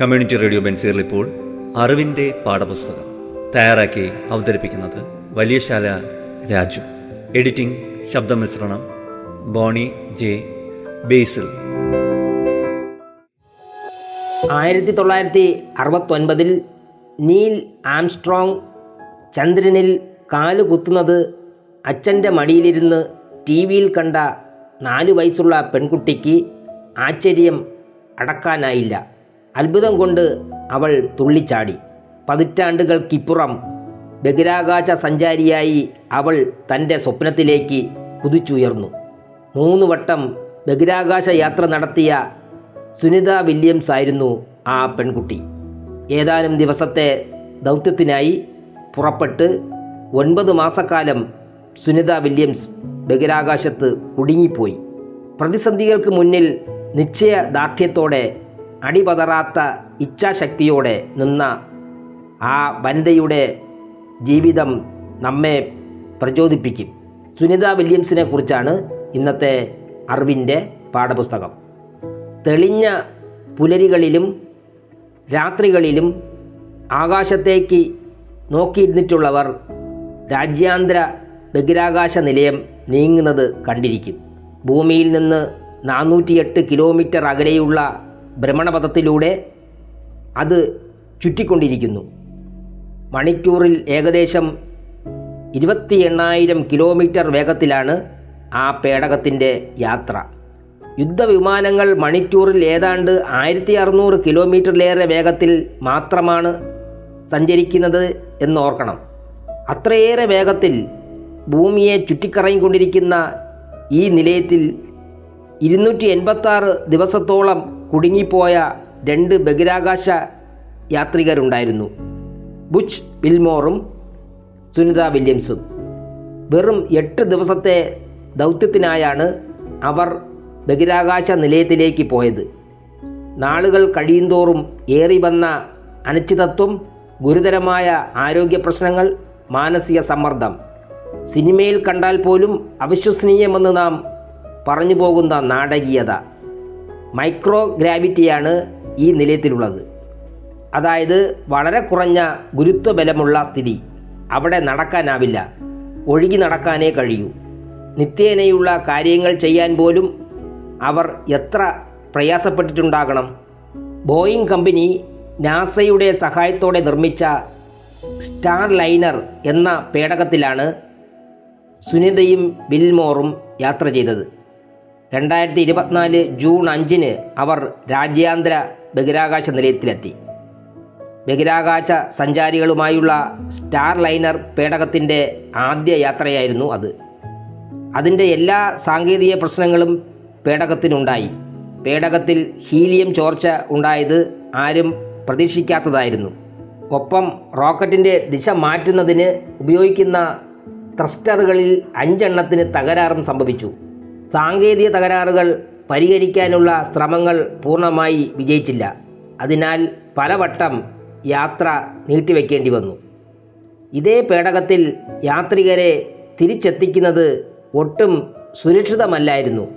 Community radio ബെൻസീറിൽ ഇപ്പോൾ അറിവിന്റെ പാഠപുസ്തകം തയ്യാറാക്കി അവതരിപ്പിക്കുന്നത് വലിയശാല രാജു. എഡിറ്റിംഗ് ശബ്ദമിശ്രണം ബോണി ജെ ബേസിൽ. ആയിരത്തി തൊള്ളായിരത്തി അറുപത്തൊൻപതിൽ നീൽ ആംസ്ട്രോങ് ചന്ദ്രനിൽ കാലുകുത്തുന്നത് അച്ഛന്റെ മടിയിലിരുന്ന് ടി വിയിൽ കണ്ട നാലു വയസ്സുള്ള പെൺകുട്ടിക്ക് ആശ്ചര്യം അടക്കാനായില്ല. അത്ഭുതം കൊണ്ട് അവൾ തുള്ളിച്ചാടി. പതിറ്റാണ്ടുകൾക്കിപ്പുറം ബഹിരാകാശ സഞ്ചാരിയായി അവൾ തന്റെ സ്വപ്നത്തിലേക്ക് കുതിച്ചുയർന്നു. മൂന്ന് വട്ടം ബഹിരാകാശ യാത്ര നടത്തിയ സുനിത വില്യംസ് ആയിരുന്നു ആ പെൺകുട്ടി. ഏതാനും ദിവസത്തെ ദൗത്യത്തിനായി പുറപ്പെട്ട് ഒൻപത് മാസക്കാലം സുനിത വില്യംസ് ബഹിരാകാശത്ത് കുടുങ്ങിപ്പോയി. പ്രതിസന്ധികൾക്ക് മുന്നിൽ നിശ്ചയദാർഢ്യത്തോടെ അടിപതറാത്ത ഇച്ഛാശക്തിയോടെ നിന്ന ആ വനിതയുടെ ജീവിതം നമ്മെ പ്രചോദിപ്പിക്കും. സുനിത വില്യംസിനെ കുറിച്ചാണ് ഇന്നത്തെ അറിവിന്റെ പാഠപുസ്തകം. തെളിഞ്ഞ പുലരികളിലും രാത്രികളിലും ആകാശത്തേക്ക് നോക്കിയിരുന്നിട്ടുള്ളവർ രാജ്യാന്തര ബഹിരാകാശ നിലയം നീങ്ങുന്നത് കണ്ടിരിക്കും. ഭൂമിയിൽ നിന്ന് നാനൂറ്റിയെട്ട് കിലോമീറ്റർ അകലെയുള്ള ഭ്രമണപഥത്തിലൂടെ അത് ചുറ്റിക്കൊണ്ടിരിക്കുന്നു. മണിക്കൂറിൽ ഏകദേശം ഇരുപത്തി എണ്ണായിരം കിലോമീറ്റർ വേഗത്തിലാണ് ആ പേടകത്തിന്റെ യാത്ര. യുദ്ധവിമാനങ്ങൾ മണിക്കൂറിൽ ഏതാണ്ട് ആയിരത്തി അറുന്നൂറ് കിലോമീറ്ററിലേറെ വേഗത്തിൽ മാത്രമാണ് സഞ്ചരിക്കുന്നത് എന്നോർക്കണം. അത്രയേറെ വേഗത്തിൽ ഭൂമിയെ ചുറ്റിക്കറങ്ങിക്കൊണ്ടിരിക്കുന്ന ഈ നിലയത്തിൽ ഇരുന്നൂറ്റി എൺപത്താറ് ദിവസത്തോളം കുടുങ്ങിപ്പോയ രണ്ട് ബഹിരാകാശ യാത്രികരുണ്ടായിരുന്നു. ബുച്ച് വിൽമോറും സുനിത വില്യംസും. വെറും എട്ട് ദിവസത്തെ ദൗത്യത്തിനായാണ് അവർ ബഹിരാകാശ നിലയത്തിലേക്ക് പോയത്. നാളുകൾ കഴിയുന്തോറും ഏറി വന്ന അനിശ്ചിതത്വം ഗുരുതരമായ ആരോഗ്യ പ്രശ്നങ്ങൾ മാനസിക സമ്മർദ്ദം. സിനിമയിൽ കണ്ടാൽ പോലും അവിശ്വസനീയമെന്ന് നാം പറഞ്ഞു പോകുന്ന നാടകീയത. മൈക്രോ ഗ്രാവിറ്റിയാണ് ഈ നിലയത്തിലുള്ളത്. അതായത് വളരെ കുറഞ്ഞ ഗുരുത്വബലമുള്ള സ്ഥിതി. അവിടെ നടക്കാനാവില്ല. ഒഴുകി നടക്കാനേ കഴിയൂ. നിത്യേനയുള്ള കാര്യങ്ങൾ ചെയ്യാൻ പോലും അവർ എത്ര പ്രയാസപ്പെട്ടിട്ടുണ്ടാകണം. ബോയിങ് കമ്പനി നാസയുടെ സഹായത്തോടെ നിർമ്മിച്ച സ്റ്റാർ ലൈനർ എന്ന പേടകത്തിലാണ് സുനിതയും ബിൽമോറും യാത്ര ചെയ്തത്. രണ്ടായിരത്തി ഇരുപത്തിനാല് ജൂൺ അഞ്ചിന് അവർ രാജ്യാന്തര ബഹിരാകാശ നിലയത്തിലെത്തി. ബഹിരാകാശ സഞ്ചാരികളുമായുള്ള സ്റ്റാർ ലൈനർ പേടകത്തിന്റെ ആദ്യ യാത്രയായിരുന്നു അത്. അതിന്റെ എല്ലാ സാങ്കേതിക പ്രശ്നങ്ങളും പേടകത്തിനുണ്ടായി. പേടകത്തിൽ ഹീലിയം ചോർച്ച ഉണ്ടായത് ആരും പ്രതീക്ഷിക്കാത്തതായിരുന്നു. ഒപ്പം റോക്കറ്റിന്റെ ദിശ മാറ്റുന്നതിന് ഉപയോഗിക്കുന്ന ത്രസ്റ്ററുകളിൽ അഞ്ചെണ്ണത്തിന് തകരാറും സംഭവിച്ചു. സാങ്കേതിക തകരാറുകൾ പരിഹരിക്കാനുള്ള ശ്രമങ്ങൾ പൂർണമായി വിജയിച്ചില്ല. അതിനാൽ പലവട്ടം യാത്ര നീട്ടിവെക്കേണ്ടി വന്നു. ഇതേ പേടകത്തിൽ യാത്രികരെ തിരിച്ചെത്തിക്കുന്നത് ഒട്ടും സുരക്ഷിതമല്ലായിരുന്നു.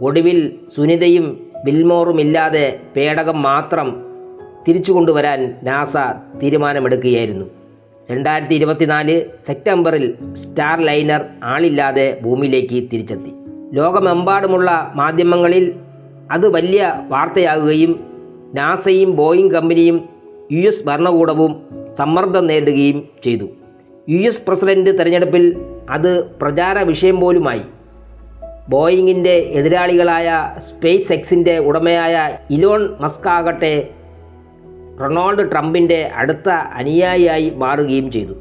ഒടുവിൽ സുനിതയും ബിൽമോറുമില്ലാതെ പേടകം മാത്രം തിരിച്ചു കൊണ്ടുവരാൻ നാസ തീരുമാനമെടുക്കുകയായിരുന്നു. രണ്ടായിരത്തി ഇരുപത്തിനാല് സെപ്റ്റംബറിൽ സ്റ്റാർ ലൈനർ ആളില്ലാതെ ഭൂമിയിലേക്ക് തിരിച്ചെത്തി. ലോകമെമ്പാടുമുള്ള മാധ്യമങ്ങളിൽ അത് വലിയ വാർത്തയാകുകയും നാസയും ബോയിങ് കമ്പനിയും യു എസ് ഭരണകൂടവും സമ്മർദ്ദം നേരിടുകയും ചെയ്തു. യു എസ് പ്രസിഡന്റ് തെരഞ്ഞെടുപ്പിൽ അത് പ്രചാര വിഷയം പോലുമായി. ബോയിങ്ങിന്റെ എതിരാളികളായ സ്പേസ് എക്സിന്റെ ഉടമയായ ഇലോൺ മസ്ക് ആകട്ടെ റൊണാൾഡ് ട്രംപിന്റെ അടുത്ത അനുയായിയായി മാറുകയും ചെയ്തു.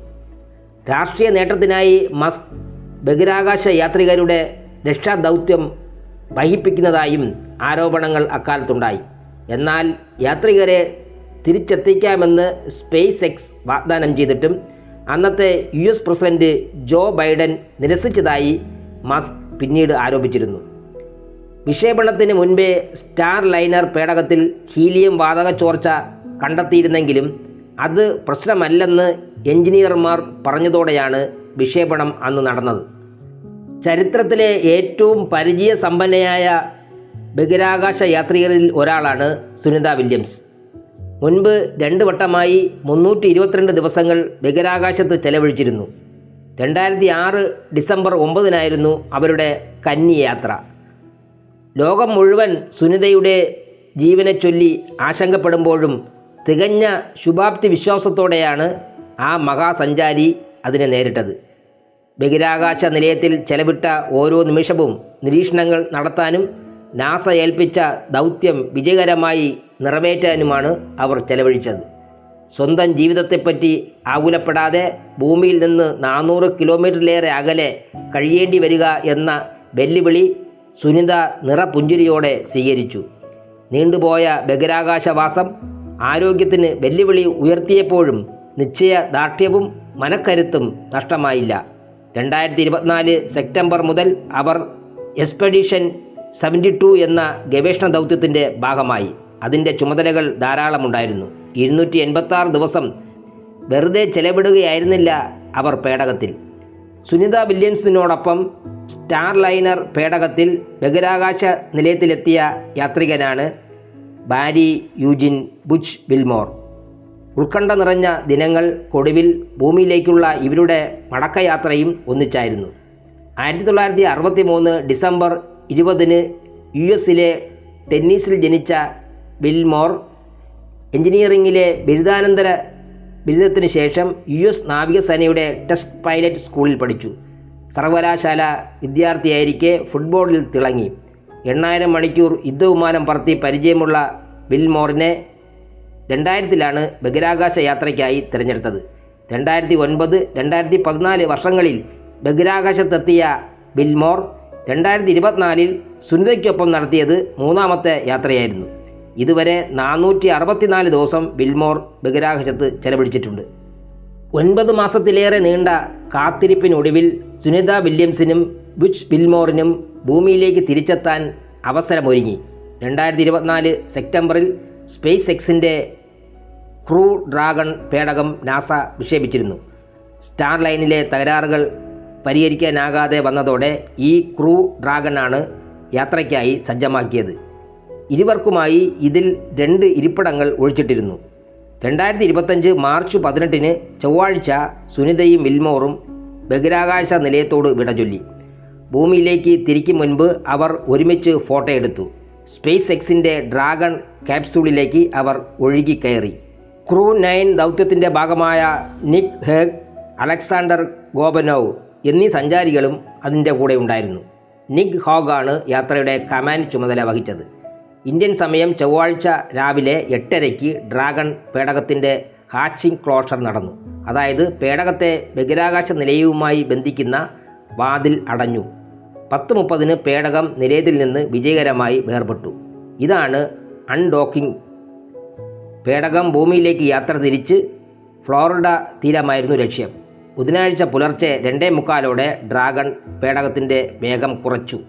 രാഷ്ട്രീയ നേട്ടത്തിനായി മസ്ക് ബഹിരാകാശ യാത്രികരുടെ രക്ഷാദൗത്യം വഹിപ്പിക്കുന്നതായും ആരോപണങ്ങൾ അക്കാലത്തുണ്ടായി. എന്നാൽ യാത്രികരെ തിരിച്ചെത്തിക്കാമെന്ന് സ്പേസ് എക്സ് വാഗ്ദാനം ചെയ്തിട്ടും അന്നത്തെ U S president Joe Biden നിരസിച്ചതായി Musk പിന്നീട് ആരോപിച്ചിരുന്നു. വിക്ഷേപണത്തിന് മുൻപേ സ്റ്റാർ ലൈനർ പേടകത്തിൽ ഹീലിയം വാതക ചോർച്ച കണ്ടെത്തിയിരുന്നെങ്കിലും അത് പ്രശ്നമല്ലെന്ന് എഞ്ചിനീയർമാർ പറഞ്ഞതോടെയാണ് വിക്ഷേപണം അന്ന് നടന്നത്. ചരിത്രത്തിലെ ഏറ്റവും പരിചയസമ്പന്നയായ ബഹിരാകാശ യാത്രികരിൽ ഒരാളാണ് സുനിത വില്യംസ്. മുൻപ് രണ്ട് വട്ടമായി മുന്നൂറ്റി ഇരുപത്തിരണ്ട് ദിവസങ്ങൾ ബഹിരാകാശത്ത് ചെലവഴിച്ചിരുന്നു. രണ്ടായിരത്തി ആറ് ഡിസംബർ ഒമ്പതിനായിരുന്നു അവരുടെ കന്നി യാത്ര ലോകം മുഴുവൻ സുനിതയുടെ ജീവനെ ചൊല്ലി ആശങ്കപ്പെടുമ്പോഴും തികഞ്ഞ ശുഭാപ്തി വിശ്വാസത്തോടെയാണ് ആ മഹാസഞ്ചാരി അതിനെ നേരിട്ടത്. ബഹിരാകാശ നിലയത്തിൽ ചെലവിട്ട ഓരോ നിമിഷവും നിരീക്ഷണങ്ങൾ നടത്താനും നാസ ഏൽപ്പിച്ച ദൗത്യം വിജയകരമായി നിറവേറ്റാനുമാണ് അവർ ചെലവഴിച്ചത്. സ്വന്തം ജീവിതത്തെപ്പറ്റി ആകുലപ്പെടാതെ ഭൂമിയിൽ നിന്ന് നാനൂറ് കിലോമീറ്ററിലേറെ അകലെ കഴിയേണ്ടി വരിക എന്ന വെല്ലുവിളി സുനിത നിറപുഞ്ചിരിയോടെ സ്വീകരിച്ചു. നീണ്ടുപോയ ബഹിരാകാശവാസം ആരോഗ്യത്തിന് വെല്ലുവിളി ഉയർത്തിയപ്പോഴും നിശ്ചയദാർഢ്യവും മനക്കരുത്തും നഷ്ടമായില്ല. രണ്ടായിരത്തി ഇരുപത്തിനാല് സെപ്റ്റംബർ മുതൽ അവർ എക്സ്പെഡീഷൻ സെവന്റി ടു എന്ന ഗവേഷണ ദൗത്യത്തിന്റെ ഭാഗമായി. അതിന്റെ ചുമതലകൾ ധാരാളമുണ്ടായിരുന്നു ഇരുന്നൂറ്റി എൺപത്തി ആറ് ദിവസം വെറുതെ ചെലവിടുകയായിരുന്നില്ല അവർ പേടകത്തിൽ. സുനിത വില്യംസിനോടൊപ്പം സ്റ്റാർ ലൈനർ പേടകത്തിൽ ബഹിരാകാശ നിലയത്തിലെത്തിയ യാത്രികനാണ് ബാരി യൂജിൻ ബുച്ച് വിൽമോർ. ഉത്കണ്ഠ നിറഞ്ഞ ദിനങ്ങൾ ഒടുവിൽ ഭൂമിയിലേക്കുള്ള ഇവരുടെ മടക്കയാത്രയും ഒന്നിച്ചായിരുന്നു. ആയിരത്തി തൊള്ളായിരത്തി അറുപത്തി മൂന്ന് ഡിസംബർ ഇരുപതിന് യു എസിലെ ടെന്നീസിൽ ജനിച്ച വിൽമോർ എഞ്ചിനീയറിംഗിലെ ബിരുദാനന്തര ബിരുദത്തിന് ശേഷം യു എസ് നാവികസേനയുടെ ടെസ്റ്റ് പൈലറ്റ് സ്കൂളിൽ പഠിച്ചു. സർവകലാശാല വിദ്യാർത്ഥിയായിരിക്കെ ഫുട്ബോളിൽ തിളങ്ങി. എണ്ണായിരം മണിക്കൂർ യുദ്ധവിമാനം പറത്തി പരിചയമുള്ള വിൽമോറിനെ രണ്ടായിരത്തിലാണ് ബഹിരാകാശ യാത്രയ്ക്കായി തിരഞ്ഞെടുത്തത്. രണ്ടായിരത്തി ഒൻപത് രണ്ടായിരത്തി പതിനാല് വർഷങ്ങളിൽ ബഹിരാകാശത്തെത്തിയ ബിൽമോർ രണ്ടായിരത്തി ഇരുപത്തിനാലിൽ സുനിതയ്ക്കൊപ്പം നടത്തിയത് മൂന്നാമത്തെ യാത്രയായിരുന്നു. ഇതുവരെ നാനൂറ്റി അറുപത്തിനാല് ദിവസം ബിൽമോർ ബഹിരാകാശത്ത് ചെലവഴിച്ചിട്ടുണ്ട്. ഒൻപത് മാസത്തിലേറെ നീണ്ട കാത്തിരിപ്പിനൊടുവിൽ സുനിത വില്യംസിനും ബുച്ച് ബിൽമോറിനും ഭൂമിയിലേക്ക് തിരിച്ചെത്താൻ അവസരമൊരുങ്ങി. രണ്ടായിരത്തി ഇരുപത്തിനാല് സെപ്റ്റംബറിൽ സ്പേസ് എക്സിന്റെ ക്രൂ ഡ്രാഗൺ പേടകം നാസ വിക്ഷേപിച്ചിരുന്നു. സ്റ്റാർ ലൈനിലെ തകരാറുകൾ പരിഹരിക്കാനാകാതെ വന്നതോടെ ഈ ക്രൂ ഡ്രാഗനാണ് യാത്രയ്ക്കായി സജ്ജമാക്കിയത്. ഇരുവർക്കുമായി ഇതിൽ രണ്ട് ഇരിപ്പിടങ്ങൾ ഒഴിച്ചിട്ടിരുന്നു. രണ്ടായിരത്തി ഇരുപത്തഞ്ച് മാർച്ച് പതിനെട്ടിന് ചൊവ്വാഴ്ച സുനിതയും വിൽമോറും ബഹിരാകാശ നിലയത്തോട് വിട ചൊല്ലി. ഭൂമിയിലേക്ക് തിരിക്കും മുൻപ് അവർ ഒരുമിച്ച് ഫോട്ടോ എടുത്തു. സ്പേസ് എക്സിന്റെ ഡ്രാഗൺ ക്യാപ്സൂളിലേക്ക് അവർ ഒഴുകിക്കയറി. ക്രൂ നയൻ ദൗത്യത്തിന്റെ ഭാഗമായ നിക് ഹേഗ് അലക്സാണ്ടർ ഗോബനോവ് എന്നീ സഞ്ചാരികളും അതിന്റെ കൂടെ ഉണ്ടായിരുന്നു. നിക് ഹോഗാണ് യാത്രയുടെ കമാൻഡ് ചുമതല വഹിച്ചത്. ഇന്ത്യൻ സമയം ചൊവ്വാഴ്ച രാവിലെ എട്ടരയ്ക്ക് ഡ്രാഗൺ പേടകത്തിന്റെ ഹാച്ചിങ് ക്ലോഷർ നടന്നു. അതായത് പേടകത്തെ ബഹിരാകാശ നിലയവുമായി ബന്ധിക്കുന്ന വാതിൽ അടഞ്ഞു. പത്ത് മുപ്പതിന് പേടകം നിലയത്തിൽ നിന്ന് വിജയകരമായി വേർപെട്ടു. ഇതാണ് അൺഡോക്കിംഗ്. പേടകം ഭൂമിയിലേക്ക് യാത്ര തിരിച്ച് ഫ്ലോറിഡ തീരമായിരുന്നു ലക്ഷ്യം. ബുധനാഴ്ച പുലർച്ചെ രണ്ടേ മുക്കാലോടെ ഡ്രാഗൺ പേടകത്തിന്റെ വേഗം കുറച്ചു.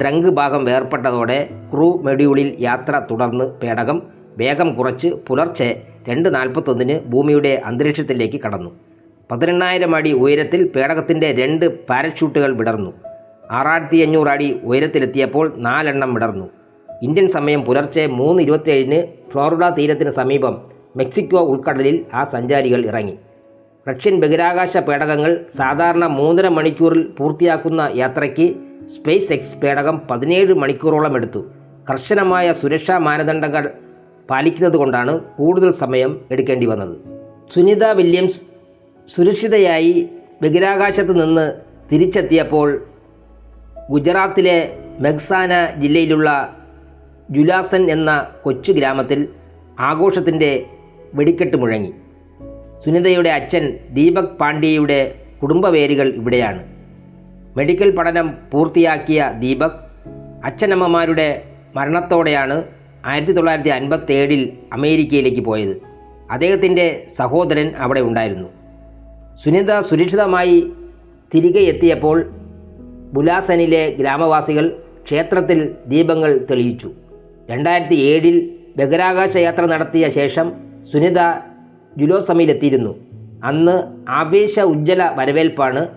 ഡ്രങ്ക് ഭാഗം വേർപ്പെട്ടതോടെ ക്രൂ മെഡ്യൂളിൽ യാത്ര തുടർന്ന് പേടകം വേഗം കുറച്ച് പുലർച്ചെ രണ്ട് നാൽപ്പത്തൊന്നിന് ഭൂമിയുടെ അന്തരീക്ഷത്തിലേക്ക് കടന്നു. പതിനെണ്ണായിരം അടി ഉയരത്തിൽ പേടകത്തിന്റെ രണ്ട് പാരച്യൂട്ടുകൾ വിടർന്നു. ആറായിരത്തി അഞ്ഞൂറ് അടി ഉയരത്തിലെത്തിയപ്പോൾ നാലെണ്ണം വിടർന്നു. ഇന്ത്യൻ സമയം പുലർച്ചെ മൂന്ന് ഇരുപത്തിയേഴിന് ഫ്ലോറിഡ തീരത്തിന് സമീപം മെക്സിക്കോ ഉൾക്കടലിൽ ആ സഞ്ചാരികൾ ഇറങ്ങി. റഷ്യൻ ബഹിരാകാശ പേടകങ്ങൾ സാധാരണ മൂന്നര മണിക്കൂറിൽ പൂർത്തിയാക്കുന്ന യാത്രയ്ക്ക് സ്പേസ് എക്സ് പേടകം പതിനേഴ് മണിക്കൂറോളം എടുത്തു. കർശനമായ സുരക്ഷാ മാനദണ്ഡങ്ങൾ പാലിക്കുന്നത് കൊണ്ടാണ് കൂടുതൽ സമയം എടുക്കേണ്ടി വന്നത്. സുനിത വില്യംസ് സുരക്ഷിതയായി ബഹിരാകാശത്ത് നിന്ന് തിരിച്ചെത്തിയപ്പോൾ ഗുജറാത്തിലെ മെഗ്സാന ജില്ലയിലുള്ള ജുലാസൻ എന്ന കൊച്ചു ഗ്രാമത്തിൽ ആഘോഷത്തിന്റെ വെടിക്കെട്ട് മുഴങ്ങി. സുനിതയുടെ അച്ഛൻ ദീപക് പാണ്ഡ്യയുടെ കുടുംബവേരുകൾ ഇവിടെയാണ്. മെഡിക്കൽ പഠനം പൂർത്തിയാക്കിയ ദീപക് അച്ഛനമ്മമാരുടെ മരണത്തോടെയാണ് ആയിരത്തി തൊള്ളായിരത്തി അൻപത്തേഴിൽ അമേരിക്കയിലേക്ക് പോയത്. അദ്ദേഹത്തിന്റെ സഹോദരൻ അവിടെ ഉണ്ടായിരുന്നു. സുനിത സുരക്ഷിതമായി തിരികെ എത്തിയപ്പോൾ ബുലാസനിലെ ഗ്രാമവാസികൾ ക്ഷേത്രത്തിൽ ദീപങ്ങൾ തെളിയിച്ചു. രണ്ടായിരത്തി ഏഴിൽ ബഹിരാകാശ യാത്ര നടത്തിയ ശേഷം സുനിത ജുലോസമിലെത്തിയിരുന്നു. അന്ന് ആവേശ ഉജ്ജ്വല വരവേൽപ്പാണ്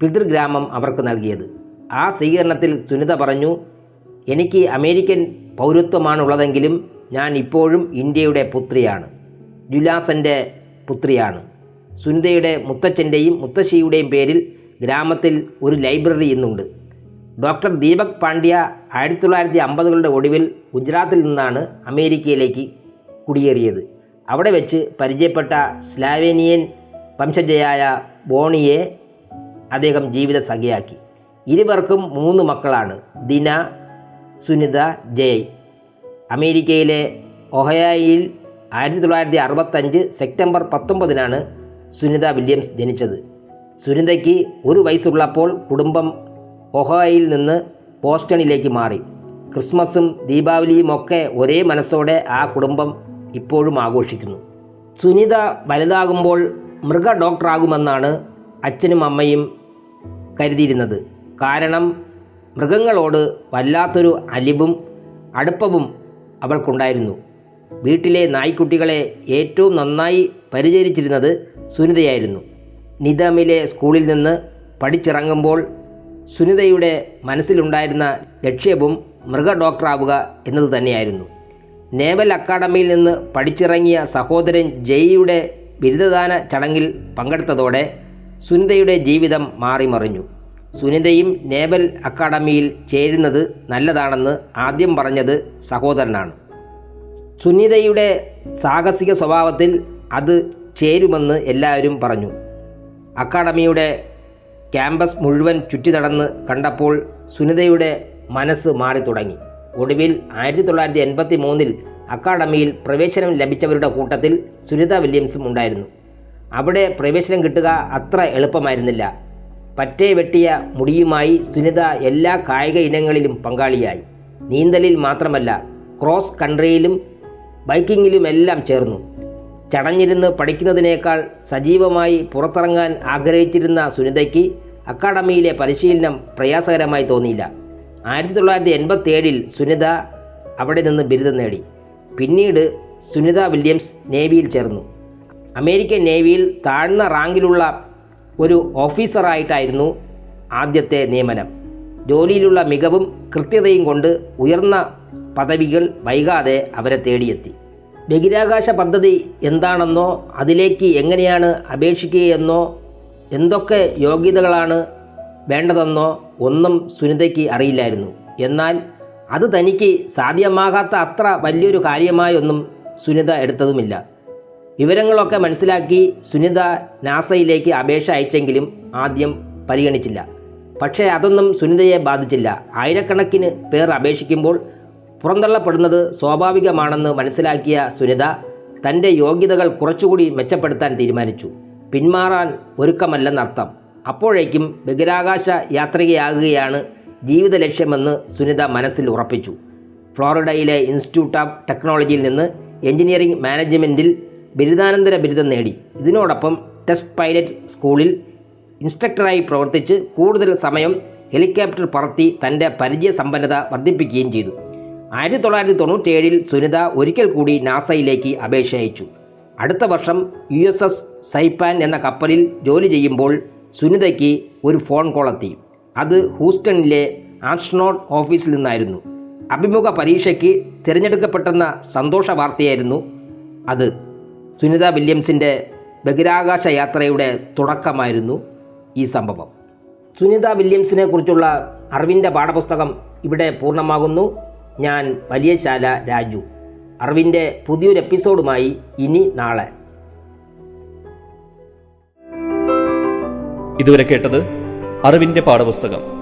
പിതൃഗ്രാമം അവർക്ക് നൽകിയത്. ആ സ്വീകരണത്തിൽ സുനിത പറഞ്ഞു എനിക്ക് അമേരിക്കൻ പൗരത്വമാണുള്ളതെങ്കിലും ഞാൻ ഇപ്പോഴും ഇന്ത്യയുടെ പുത്രിയാണ്. ജുലാസന്റെ പുത്രിയാണ്. സുനിതയുടെ മുത്തച്ഛന്റെയും മുത്തശ്ശിയുടെയും പേരിൽ ഗ്രാമത്തിൽ ഒരു ലൈബ്രറി ഇന്നുണ്ട്. ഡോക്ടർ ദീപക് പാണ്ഡ്യ ആയിരത്തി തൊള്ളായിരത്തി അമ്പതുകളുടെ ഒടുവിൽ ഗുജറാത്തിൽ നിന്നാണ് അമേരിക്കയിലേക്ക് കുടിയേറിയത്. അവിടെ വെച്ച് പരിചയപ്പെട്ട സ്ലാവേനിയൻ വംശജയായ ബോണിയെ അദ്ദേഹം ജീവിത സഖിയാക്കി ഇരുവർക്കും മൂന്ന് മക്കളാണ്. ദിന സുനിത ജയ്. അമേരിക്കയിലെ ഒഹയായിൽ ആയിരത്തി തൊള്ളായിരത്തി അറുപത്തഞ്ച് സെപ്റ്റംബർ പത്തൊമ്പതിനാണ് സുനിത വില്യംസ് ജനിച്ചത്. സുനിതയ്ക്ക് ഒരു വയസ്സുള്ളപ്പോൾ കുടുംബം ഒഹോയിൽ നിന്ന് ബോസ്റ്റണിലേക്ക് മാറി. ക്രിസ്മസും ദീപാവലിയും ഒക്കെ ഒരേ മനസ്സോടെ ആ കുടുംബം ഇപ്പോഴും ആഘോഷിക്കുന്നു. സുനിത വലുതാകുമ്പോൾ മൃഗ ഡോക്ടറാകുമെന്നാണ് അച്ഛനും അമ്മയും കരുതിയിരുന്നത്. കാരണം മൃഗങ്ങളോട് വല്ലാത്തൊരു അലിവും അടുപ്പവും അവൾക്കുണ്ടായിരുന്നു. വീട്ടിലെ നായ്ക്കുട്ടികളെ ഏറ്റവും നന്നായി പരിചരിച്ചിരുന്നത് സുനിതയായിരുന്നു. നിദമിലെ സ്കൂളിൽ നിന്ന് പഠിച്ചിറങ്ങുമ്പോൾ സുനിതയുടെ മനസ്സിലുണ്ടായിരുന്ന ലക്ഷ്യവും മൃഗ ഡോക്ടറാവുക എന്നത് തന്നെയായിരുന്നു. നേവൽ അക്കാഡമിയിൽ നിന്ന് പഠിച്ചിറങ്ങിയ സഹോദരൻ ജയിയുടെ ബിരുദദാന ചടങ്ങിൽ പങ്കെടുത്തതോടെ സുനിതയുടെ ജീവിതം മാറിമറിഞ്ഞു. സുനിതയും നേവൽ അക്കാഡമിയിൽ ചേരുന്നത് നല്ലതാണെന്ന് ആദ്യം പറഞ്ഞത് സഹോദരനാണ്. സുനിതയുടെ സാഹസിക സ്വഭാവത്തിൽ അത് ചേരുമെന്ന് എല്ലാവരും പറഞ്ഞു. അക്കാഡമിയുടെ ക്യാമ്പസ് മുഴുവൻ ചുറ്റി നടന്ന് കണ്ടപ്പോൾ സുനിതയുടെ മനസ്സ് മാറി തുടങ്ങി. ഒടുവിൽ ആയിരത്തി തൊള്ളായിരത്തി എൺപത്തി മൂന്നിൽ അക്കാഡമിയിൽ പ്രവേശനം ലഭിച്ചവരുടെ കൂട്ടത്തിൽ സുനിത വില്യംസും ഉണ്ടായിരുന്നു. അവിടെ പ്രവേശനം കിട്ടുക അത്ര എളുപ്പമായിരുന്നില്ല. പറ്റേ വെട്ടിയ മുടിയുമായി സുനിത എല്ലാ കായിക ഇനങ്ങളിലും പങ്കാളിയായി. നീന്തലിൽ മാത്രമല്ല ക്രോസ് കൺട്രിയിലും ബൈക്കിങ്ങിലുമെല്ലാം ചേർന്നു. ചടഞ്ഞിരുന്ന് പഠിക്കുന്നതിനേക്കാൾ സജീവമായി പുറത്തിറങ്ങാൻ ആഗ്രഹിച്ചിരുന്ന സുനിതയ്ക്ക് അക്കാഡമിയിലെ പരിശീലനം പ്രയാസകരമായി തോന്നിയില്ല. ആയിരത്തി തൊള്ളായിരത്തി എൺപത്തി ഏഴിൽ സുനിത അവിടെ നിന്ന് ബിരുദം നേടി. പിന്നീട് സുനിത വില്യംസ് നേവിയിൽ ചേർന്നു. അമേരിക്കൻ നേവിയിൽ താഴ്ന്ന റാങ്കിലുള്ള ഒരു ഓഫീസറായിട്ടായിരുന്നു ആദ്യത്തെ നിയമനം. ജോലിയിലുള്ള മികവും കൃത്യതയും കൊണ്ട് ഉയർന്ന പദവികൾ വൈകാതെ അവരെ തേടിയെത്തി. ബഹിരാകാശ പദ്ധതി എന്താണെന്നോ അതിലേക്ക് എങ്ങനെയാണ് അപേക്ഷിക്കുകയെന്നോ എന്തൊക്കെ യോഗ്യതകളാണ് വേണ്ടതെന്നോ ഒന്നും സുനിതയ്ക്ക് അറിയില്ലായിരുന്നു. എന്നാൽ അത് തനിക്ക് സാധ്യമാകാത്ത അത്ര വലിയൊരു കാര്യമായൊന്നും സുനിത എടുത്തതുമില്ല. വിവരങ്ങളൊക്കെ മനസ്സിലാക്കി സുനിത നാസയിലേക്ക് അപേക്ഷ അയച്ചെങ്കിലും ആദ്യം പരിഗണിച്ചില്ല. പക്ഷേ അതൊന്നും സുനിതയെ ബാധിച്ചില്ല. ആയിരക്കണക്കിന് പേർ അപേക്ഷിക്കുമ്പോൾ പുറന്തള്ളപ്പെടുന്നത് സ്വാഭാവികമാണെന്ന് മനസ്സിലാക്കിയ സുനിത തന്റെ യോഗ്യതകൾ കുറച്ചുകൂടി മെച്ചപ്പെടുത്താൻ തീരുമാനിച്ചു. പിന്മാറാൻ ഒരുക്കമല്ലെന്നർത്ഥം. അപ്പോഴേക്കും ബഹിരാകാശ യാത്രികയാകുകയാണ് ജീവിത ലക്ഷ്യമെന്ന് സുനിത മനസ്സിൽ ഉറപ്പിച്ചു. ഫ്ലോറിഡയിലെ ഇൻസ്റ്റിറ്റ്യൂട്ട് ഓഫ് ടെക്നോളജിയിൽ നിന്ന് എഞ്ചിനീയറിംഗ് മാനേജ്മെന്റിൽ ബിരുദാനന്തര ബിരുദം നേടി. ഇതിനോടൊപ്പം ടെസ്റ്റ് പൈലറ്റ് സ്കൂളിൽ ഇൻസ്ട്രക്ടറായി പ്രവർത്തിച്ച് കൂടുതൽ സമയം ഹെലികോപ്റ്റർ പറത്തി തന്റെ പരിചയ സമ്പന്നത വർദ്ധിപ്പിക്കുകയും ചെയ്തു. ആയിരത്തി തൊള്ളായിരത്തി തൊണ്ണൂറ്റേഴിൽ സുനിത ഒരിക്കൽ കൂടി നാസയിലേക്ക് അപേക്ഷ അയച്ചു അടുത്ത വർഷം യു എസ് എസ് സൈപ്പാൻ എന്ന കപ്പലിൽ ജോലി ചെയ്യുമ്പോൾ സുനിതയ്ക്ക് ഒരു ഫോൺ കോൾ എത്തി. അത് ഹൂസ്റ്റണിലെ ആസ്ട്രോണോട്ട് ഓഫീസിൽ നിന്നായിരുന്നു. അഭിമുഖ പരീക്ഷയ്ക്ക് തിരഞ്ഞെടുക്കപ്പെട്ടെന്ന സന്തോഷ വാർത്തയായിരുന്നു അത്. സുനിത വില്യംസിന്റെ ബഹിരാകാശ യാത്രയുടെ തുടക്കമായിരുന്നു ഈ സംഭവം. സുനിത വില്യംസിനെ കുറിച്ചുള്ള അറിവിന്റെ പാഠപുസ്തകം ഇവിടെ പൂർണമാകുന്നു. ഞാൻ വലിയശാല രാജു. അറിവിന്റെ പുതിയൊരു എപ്പിസോഡുമായി ഇനി നാളെ. ഇതുവരെ കേട്ടത് അറിവിന്റെ പാഠപുസ്തകം.